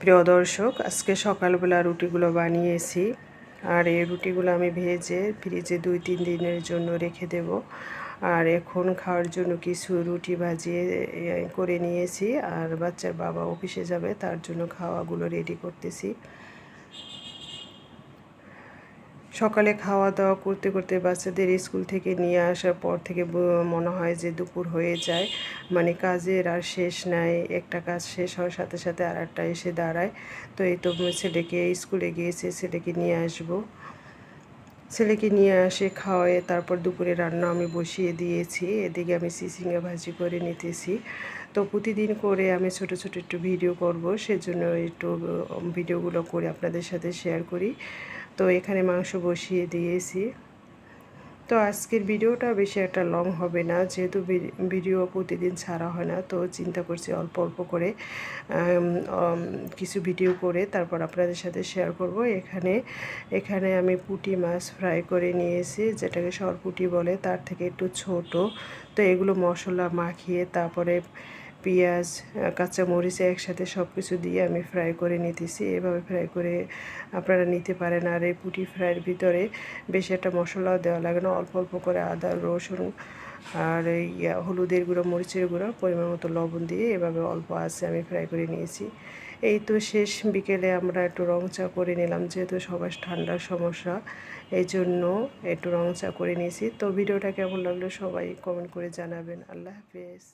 প্রিয় দর্শক, আজকে সকালবেলা রুটিগুলো বানিয়েছি আর এই রুটিগুলো আমি ভেজে ফ্রিজে দুই তিন দিনের জন্য রেখে দেব। আর এখন খাওয়ার জন্য কিছু রুটি ভাজিয়ে করে নিয়েছি। আর বাচ্চার বাবা অফিসে যাবে, তার জন্য খাওয়াগুলো রেডি করতেছি। সকালে খাওয়া দাওয়া করতে করতে বাচ্চাদের স্কুল থেকে নিয়ে আসার পর থেকে মনে হয় যে দুপুর হয়ে যায়। মানে কাজের আর শেষ নাই, একটা কাজ শেষ হওয়ার সাথে সাথে আর একটা এসে দাঁড়ায়। তো এই তো ছেলেকে স্কুলে গিয়েছে, ছেলেকে নিয়ে আসব। ছেলেকে নিয়ে আসে, খাওয়ায়, তারপর দুপুরে রান্না আমি বসিয়ে দিয়েছি। এদিকে আমি সিসিঙ্গা ভাজি করে নিতেছি। তো প্রতিদিন করে আমি ছোট ছোট একটু ভিডিও করব, সেজন্য একটু ভিডিওগুলো করে আপনাদের সাথে শেয়ার করি। তো এখানে মাংস বসিয়ে দিয়েছি। তো আজকের ভিডিওটা বেশি একটা লং হবে না, যেহেতু ভিডিও প্রতিদিন ছাড়া হয় না, তো চিন্তা করছি অল্প অল্প করে কিছু ভিডিও করে তারপর আপনাদের সাথে শেয়ার করব। এখানে এখানে আমি পুঁটি মাছ ফ্রাই করে নিয়েছি, যেটাকে সরপুটি বলে, তার থেকে একটু ছোট। তো এগুলো মশলা মাখিয়ে তারপরে পেঁয়াজ কাঁচামরিচ একসাথে সব কিছু দিয়ে আমি ফ্রাই করে নিতেছি। এভাবে ফ্রাই করে আপনারা নিতে পারেন। আর এই পুটি ফ্রাইয়ের ভিতরে বেশি একটা মশলাও দেওয়া লাগে না। অল্প অল্প করে আদা, রসুন আর এই হলুদের গুঁড়ো, মরিচের গুঁড়ো, পরিমাণ মতো লবণ দিয়ে এভাবে অল্প আছে আমি ফ্রাই করে নিয়েছি। এই তো শেষ বিকেলে আমরা একটু রং চা করে নিলাম, যেহেতু সবার ঠান্ডার সমস্যা এই জন্য একটু রং চা করে নিয়েছি। তো ভিডিওটা কেমন লাগল সবাই কমেন্ট করে জানাবেন। আল্লাহ হাফেজ।